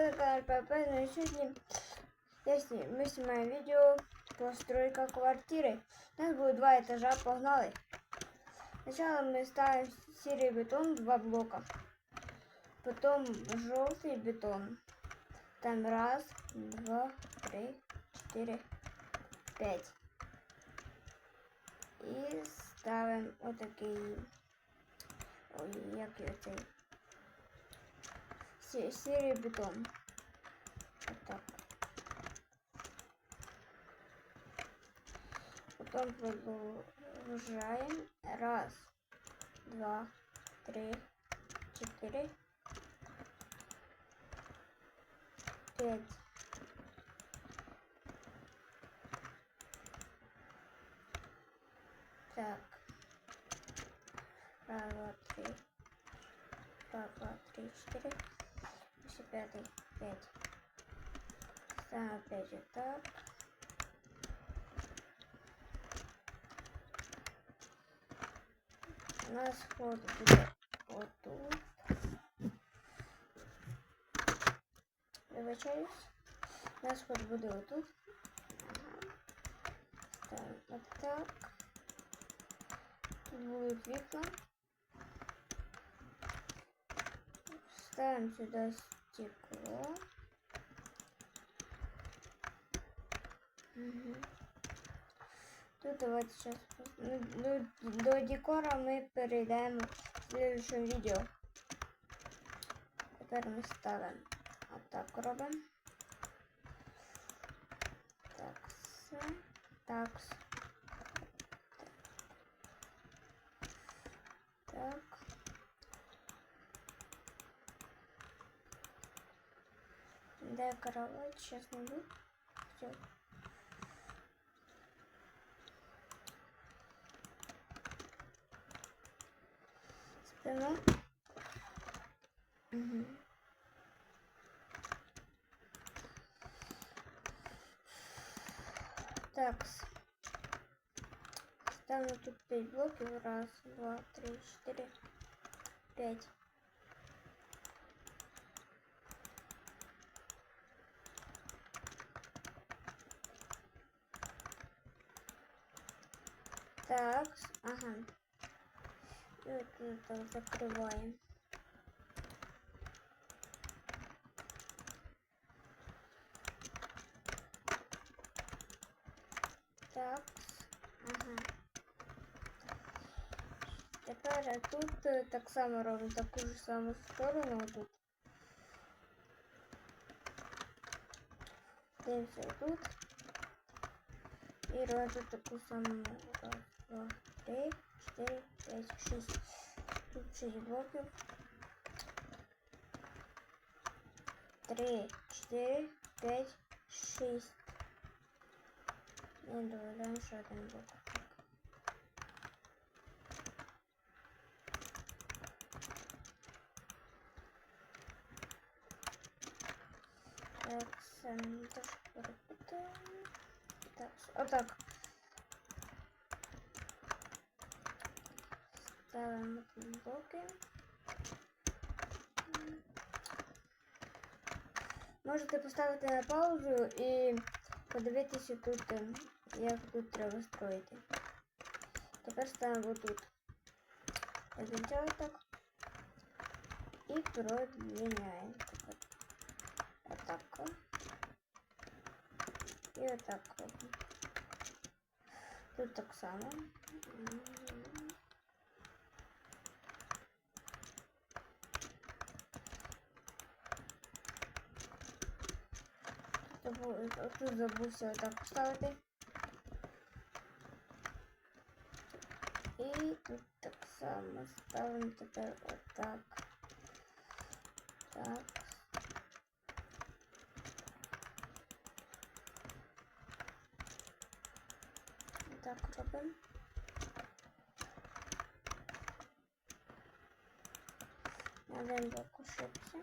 на канал ПП, и сегодня я сни- мы снимаем видео постройка квартиры. У нас будет два этажа, погнали. Сначала мы ставим серый бетон, два блока. Потом желтый бетон. Там раз, два, три, четыре, пять. І ставимо отакий. Ой, як його цей Сі- Сірий бетон. Отак. Потім продовжаємо. Раз, два, три, чотири, п'ять. Так. Раз, два, три. Раз, два, три, четыре. Еще пятый. Пять. Ставим опять вот так. У нас вход будет вот тут. Вибачаюсь. У нас вход буде отут. Ставим вот так. Тут будут вікна. Ставим сюда стекло. Мгм. Тут давайте сейчас ну, ну, до декора ми перейдемо в следующем відео. Тепер ми ставимо отак робимо. Так, все. Так. с- Так. Де кровать? Сейчас найду. Все. Спина. Угу. Так. Ставлю тут 5 блоків. Раз, два, три, четыре, пять. Так, ага. И вот это закрываем. Так, ага. Тепер е, тут е, так само робимо таку ж саму сторону тут. Дивимося тут. І робимо тут таку саму. Раз, два, три, чотири, п'ять, шість. Тут шість блоків. Три, чотири, п'ять, шість. І додаємо ще один блок. Так, сам трошки перепутаємо. Так, отак. Ставимо тут блоки. Можете поставити на паузу і подивитися тут, е, як тут треба строїти. Тепер ставимо тут. Розмічали так. І продвиняємо. Отак. І отак робимо. Тут так само. Тут забувся отак поставити. І тут так само ставимо тепер отак. Так. Так робимо. На один бок ошибся.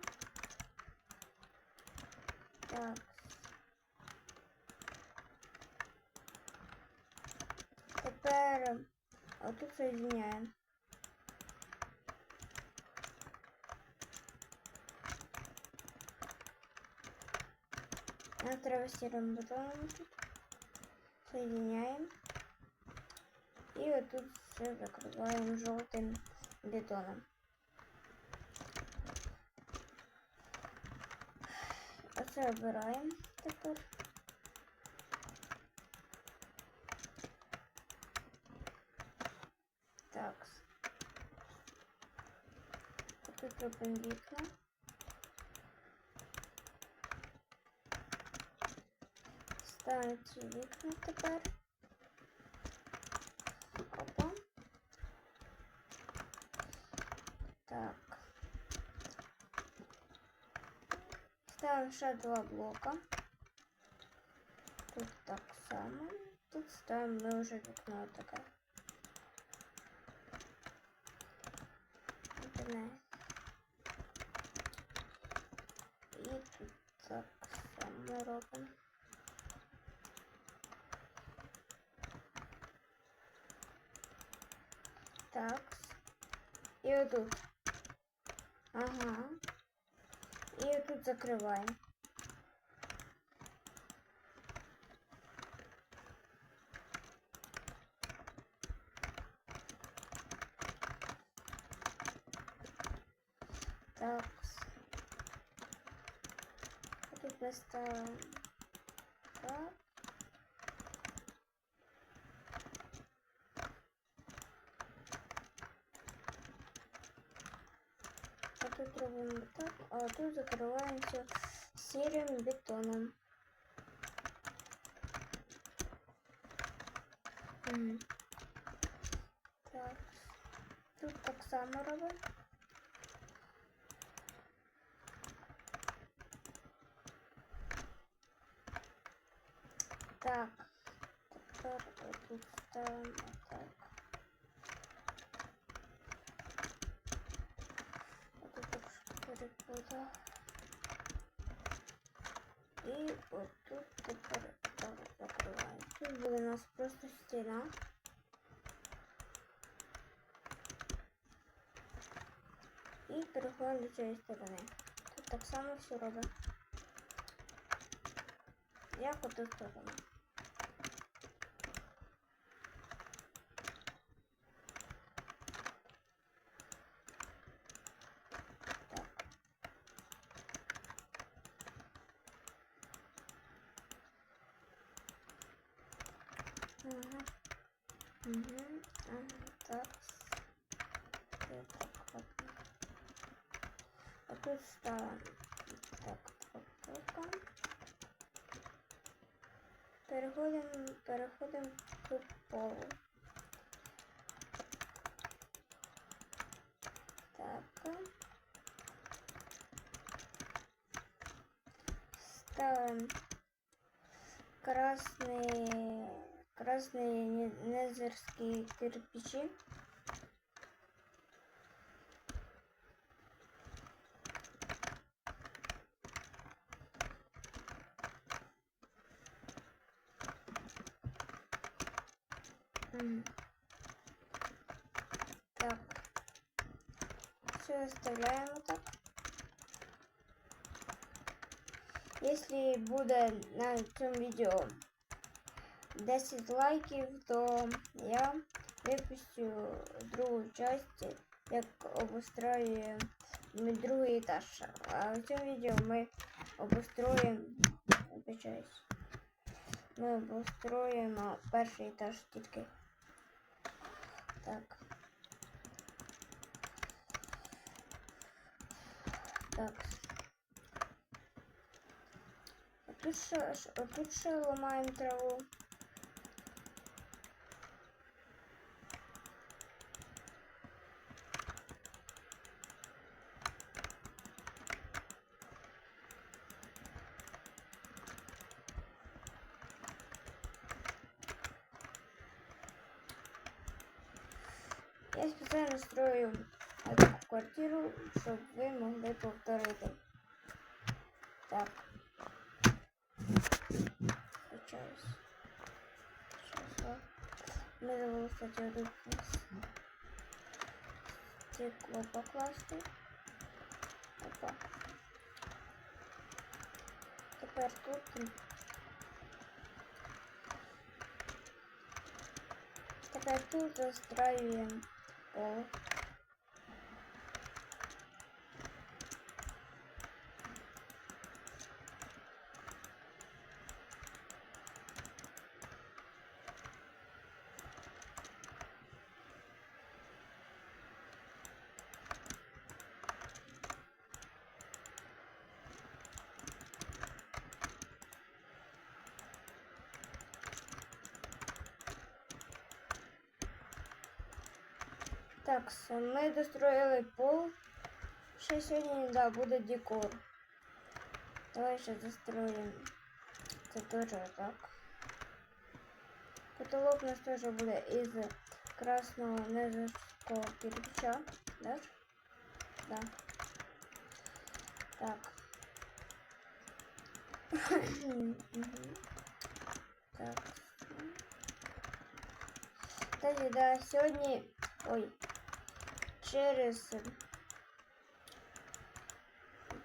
Так. Тепер отут соединяємо. Нам треба сірим бетоном тут. Соединяємо. І отут все закриваємо жовтим бетоном. Оце обираємо тепер. Тут робимо вікна. Ставимо ці вікна тепер. Опа. Так. Ставимо ще два блока. Тут так само. Тут ставимо ми вже вікно таке. Одне. само робимо. Так. І отут. Ага. І отут закриваємо. А тут робимо так, а тут закриваємося сірим бетоном. Так. Тут так само робимо. Так. Тепер тут ставимо так. Отут так перепутав. І отут тепер так закриваємо. Тут буде у нас просто стіна. І переходимо до цієї сторони. Тут так само все робимо. Як оту сторону. Ага. Угу. Так. Так ладно. А тут так, два блока. Переходимо, переходимо к полу. Так. Ставим красные, красные не- незерские кирпичи. Так. Все оставляем вот так. Если буде на цьому відео 10 лайків, то я випустю другу часть, як обустрою мій другий етаж. А в цьому відео ми обустроїмо, вибачаюсь, ми обустроїмо перший етаж тільки. Так. Так. Тут ще, тут ще ламаємо траву. Я спеціально строю таку квартиру, щоб ви могли повторити. Так. Включаюсь. Сейчас. Ми забули, кстати, тут стекло покласти. Опа. Тепер тут. Тепер тут застраюємо пол. Так, с- ми достроїли пол. Ще сьогодні, да, буде декор. Давай ще застроїмо. Це теж так. Потолок у нас теж буде із красного незерського кирпича. Да? ж? Да. Так. Мгм. Так. Кстати, да, сьогодні. Ой. Через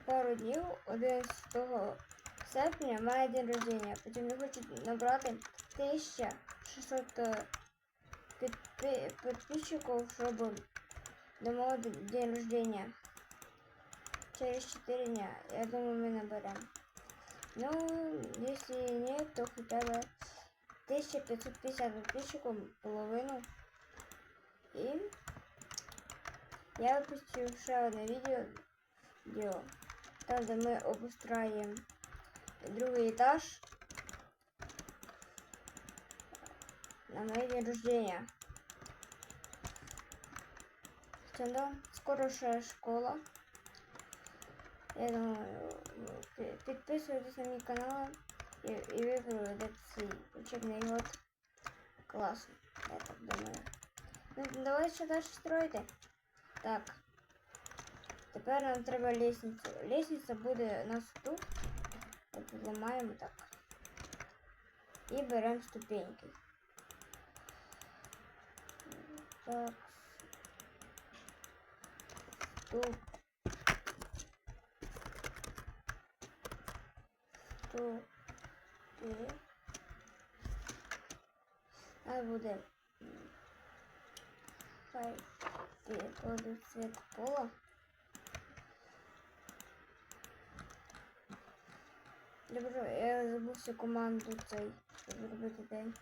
пару днів, 11 серпня, має день рождения. Потім я хочу набрати 1600 е, підпи- підписчиків, щоб до мого д- день рождения. Через 4 дня. Я думаю, мы наберем. Ну, если нет, то хотя бы 1550 подписчиков, половину. И я выпустил ще одне відео, відео там, де ми обустраємо другий етаж на моє день рождения. Всем да, скоро ще школа. Я думаю, пи- підписуйтесь на мій канал і, і ви проведете свій учебний год класно, я так думаю. Ну, давай ще далі строїти. Так. Тепер нам треба лестницю. Лестниця буде у нас тут. От ламаємо так. І беремо ступеньки. Так. Ступ. Ступи. А буде. м, Буде цвет пола. Добре, я забув всю команду цей, щоб зробити.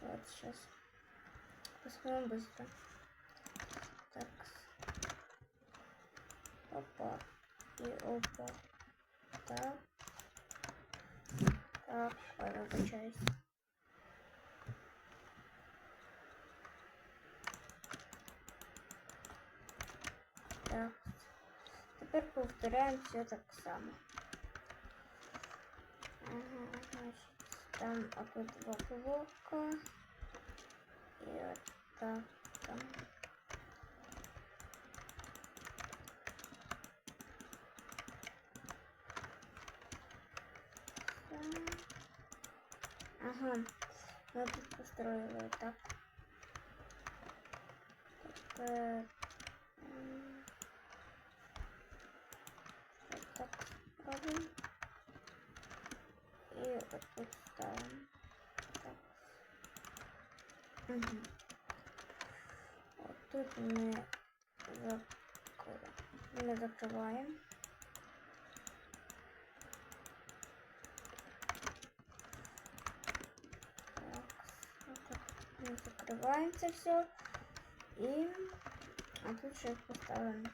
Вот сейчас. Посмотрим быстро. Так. Опа. И опа. Так. Так, ой, вибачаюсь. Так. Тепер повторяємо все так само. Ага, значить, там опять два блока. І от так там. Так. Ага, ми тут построили так. Тепер м, от так робимо. І от тут ставимо. Так. Угу. От тут ми закр- ми закриваємо. Так, отак ми закриваємо це все. І а тут ще поставимо.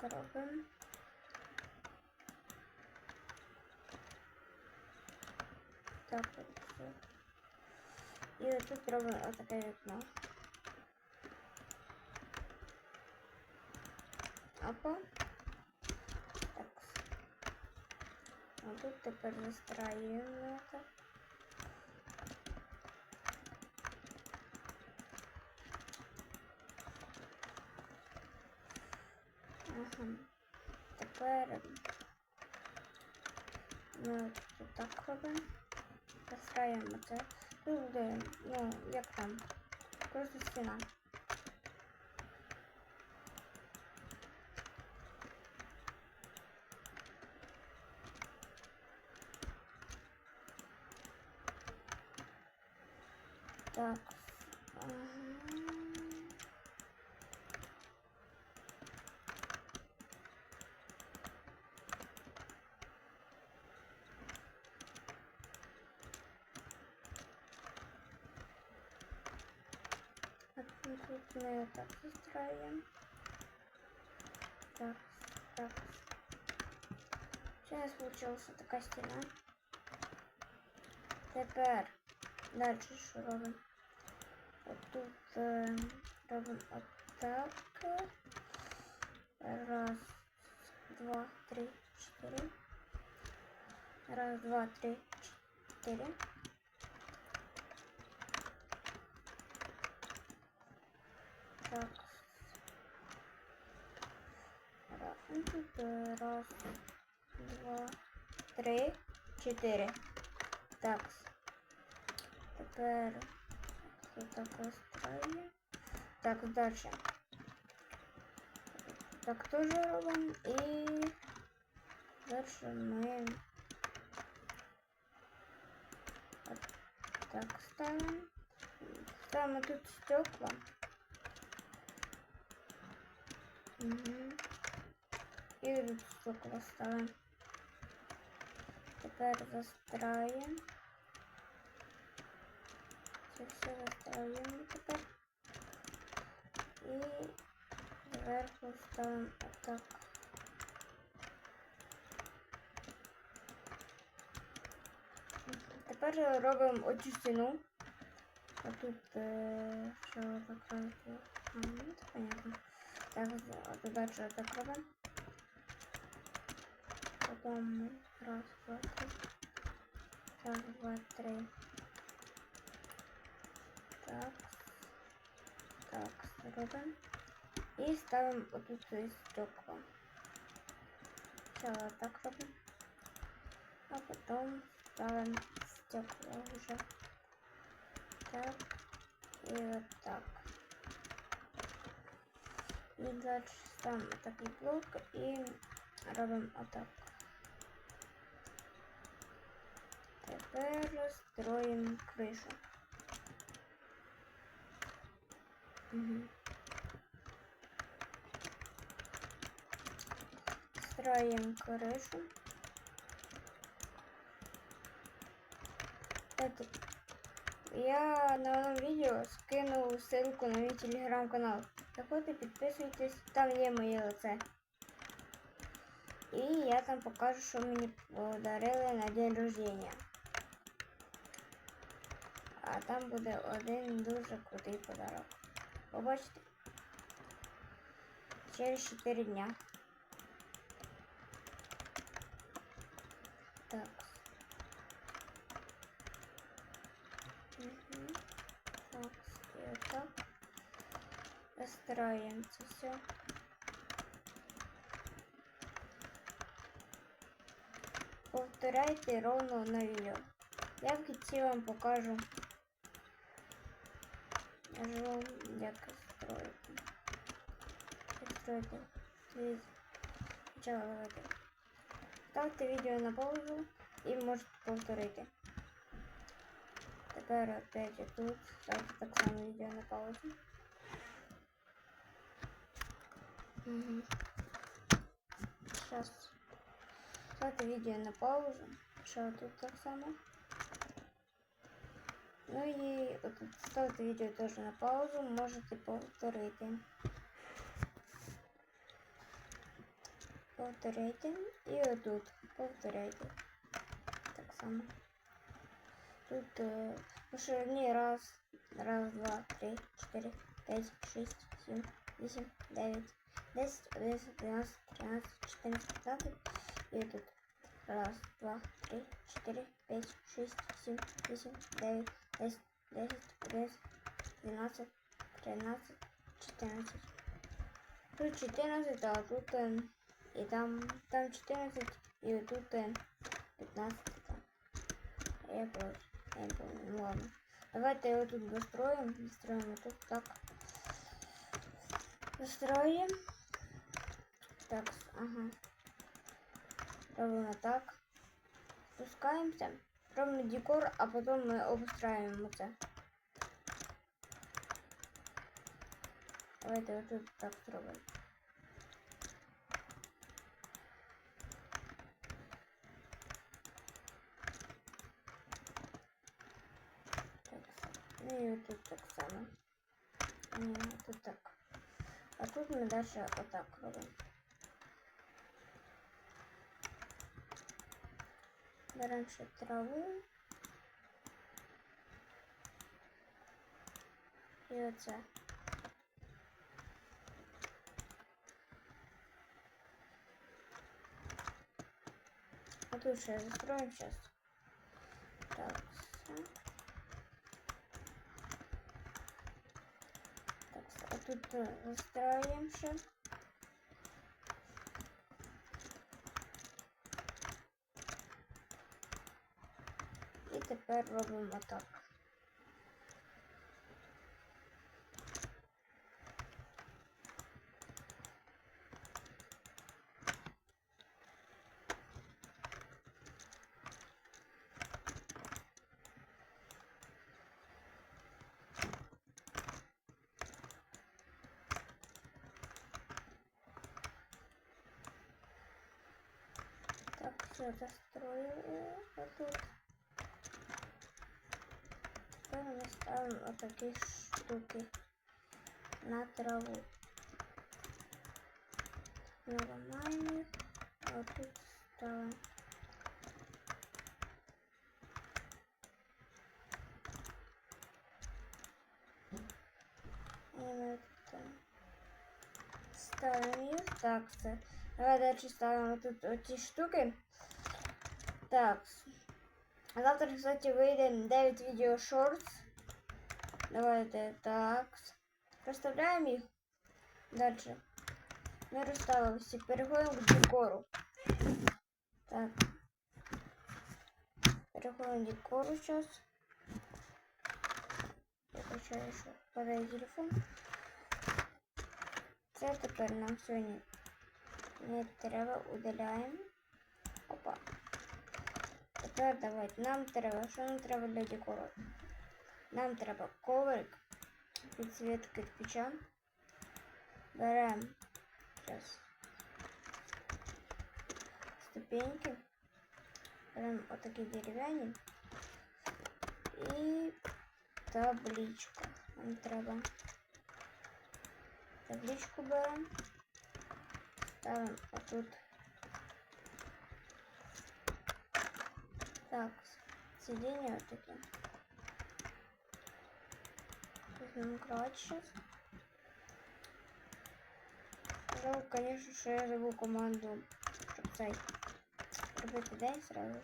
Так робимо. Так от все. І отут робимо отаке вікно. Опа. Так. А тут тепер застраюємо це. Ага. Тепер ну, ми тут так робимо. Постраємо це. Ну буде, ну, як там. Просто стіна. Так, тут мы так застраиваем. Так, так. Сейчас получилась така стіна. Тепер далі що робимо? Отут е, робимо отак. Раз, два, три, чотири. Раз, два, три, чотири. Так. Раз, два, три, чотири. Так. Тепер все так розстраюємо. Так, дальше. Так тоже робимо і дальше ми так ставимо. Ставимо тут стекла. Угу. І тут стекла ставимо. Тепер застраємо. Це все застраємо тепер. І зверху ставимо отак. Тепер робимо оцю стіну. А тут е, що закрити? А, ну це понятно. Так, а тут так робимо. Потом раз, два, три. Раз, два, три. Так. Так, робимо. І ставимо отут стекла. Сначала так робимо. А потом ставим стекла уже. Так. И вот так. Дальше ставим такой блок и робимо отак. Тепер строим кришу. Угу. Строим крышу. Это я на одном видео скинул ссылку на мой телеграм-канал. Заходите, підписуйтесь, там є моє лице. І я там покажу, що мені подарили на день рождения. А там буде один дуже крутий подарок. Побачите? Через 4 дня. Настраиваем это все. Повторяйте ровно на видео. Я в кінці вам покажу. Кажу, як строїти. Як строїти. Дивіться. Спочатку давайте. Ставте відео на паузу і можете повторити. Тепер опять тут ставте так само відео на паузу. Угу. Сейчас. Ставте відео на паузу. Що тут так само. Ну і отут ставте відео теж на паузу, можете повторити. Повторяйте і отут повторяйте. Так само. Тут е, ну що ні, раз, раз, два, три, чотири, п'ять, шість, сім, вісім, дев'ять, десять, одинадцять, дванадцять, тринадцять, чотирнадцять, п'ятнадцять. І тут раз, два, три, чотири, п'ять, шість, сім, вісім, дев'ять, десять, десять, одинадцять, дванадцять, тринадцять, чотирнадцять. Тут 14, а тут е, і там, там 14, і тут е, 15. Там. Я просто, я не помню, ну ладно. Давайте его тут достроим, достроим вот тут так. Достроим. Так, ага. Ровно так. Спускаемся. Ровно декор, а потом мы обустраиваем это. Давайте отут так зробимо. Так, ну і отут так само. Ні, тут так. А тут ми далі отак робимо. Беремо ще траву. І оце. А тут ще застроим сейчас. Так. Так, а тут е, застроим ще. І тепер робимо так. Так, все застроили вот тут. Теперь мы ставим вот такие штуки на траву. Нажимаем их, а вот тут ставим. И мы тут ставим их. Так, все. Давай ставим вот тут эти штуки. Так. Завтра, кстати, выйдет 9 видео шортс. Давайте так. Розставляємо їх. Дальше. Ми розставили всі. Переходимо к декору. Так. Переходимо к декору сейчас. Я хочу ще падає телефон. Це тепер нам сьогодні не треба удаляємо. Опа. Тепер давайте. Нам треба. Що нам треба для декору? Нам треба коврик, підсвіт кирпича. Беремо зараз ступеньки. Беремо отакі дерев'яні. І табличку. Нам треба. Табличку беремо. Ставимо отут. Так, сиденье вот такие. Возьмем сейчас. Жалко, конечно, что я забыл команду, сайт. Робити день сразу.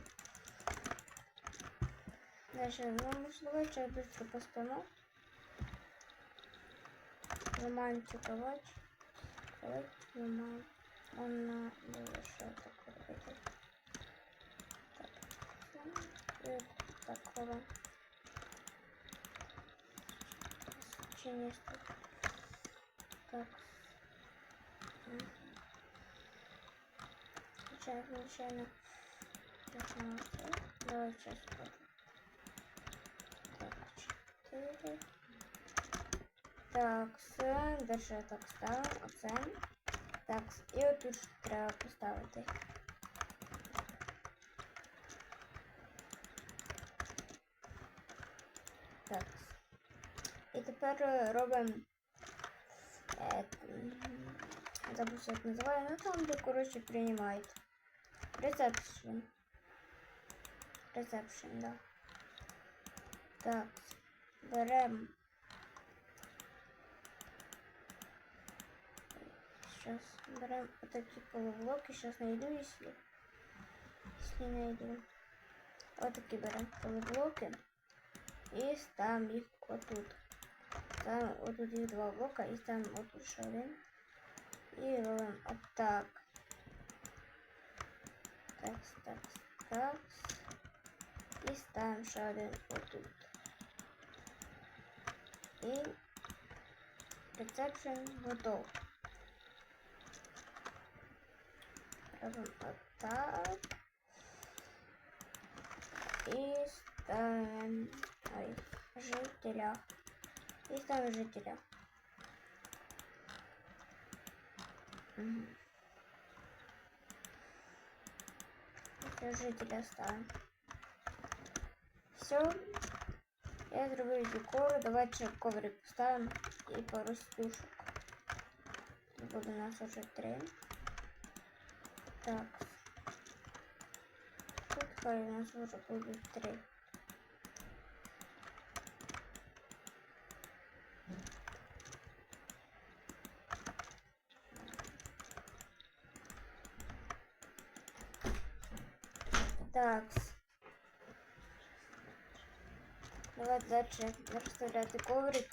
Дальше, ну, можливо, сейчас быстро поспимо. Ломаем. Кровать ломаем. Вона буде що таке Так, і так робимо. Чи не стоїть? Так. Сейчас, случайно. Почему? Давай сейчас вот. Так, четыре. Так, все, даже так ставимо. Оце. Так, і отут треба поставити. Так. І тепер е, робимо. Е, забув, як називає, ну там, де, коротше, приймають. Ресепшн. Ресепшн, да. Так, беремо. Сейчас берем вот такие полублоки. Сейчас найду, если, если найду. Вот такие берем полублоки. И ставим их вот тут. Ставим вот тут их два блока и ставим вот тут один. И робим вот так. Так, так, так. И ставим один вот тут. И рецепшн готов. Робимо отак. І ставимо ой, жителя. І ставимо жителя. Это жителя ставим. Все. Я зробив декор. Давайте коврик поставимо і пару стушок. Буде у нас уже три. Так. Тут у нас уже будуть три. Так. Давай дальше розставляти коврик.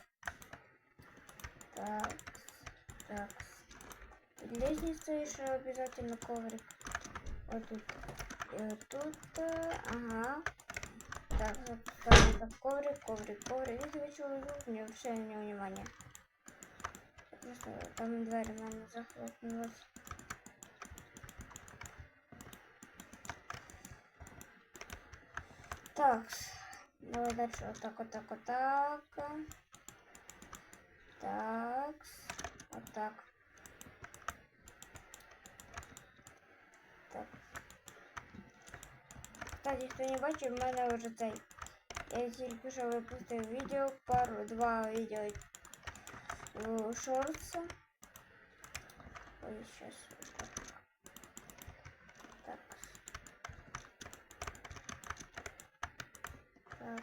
Так. Так. Под лестницей еще обязательно коврик. Вот тут. И вот тут. э, Ага. Так, ставим так коврик, коврик, коврик. Если вы чего звук, не вообще не внимание. Просто там дверь мене захлопнулась. Так, давай дальше вот так, вот так, вот так. Так, вот так. Так. Кстати, хто не бачив, в мене вже цей. Я тільки що випустив відео, пару, два відео в шортс. Ой, сейчас. Так.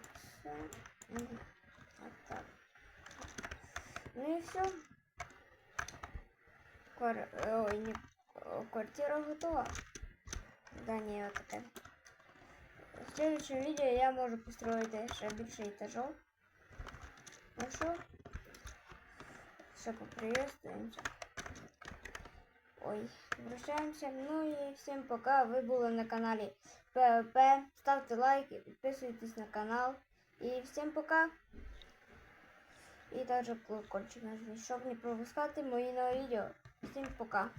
Ну и все. Квар... Ой, не... О, Квартира готова. Здание вот это. В следующем видео я могу построить ще більше этажов. Ну что? Все, поприветствуемся. Ой, прощаемся. Ну и всем пока. Вы были на канале ПВП. Ставьте лайки, подписывайтесь на канал. И всем пока. І також колокольчик нажміть, щоб не пропускати мої нові відео. Всім пока.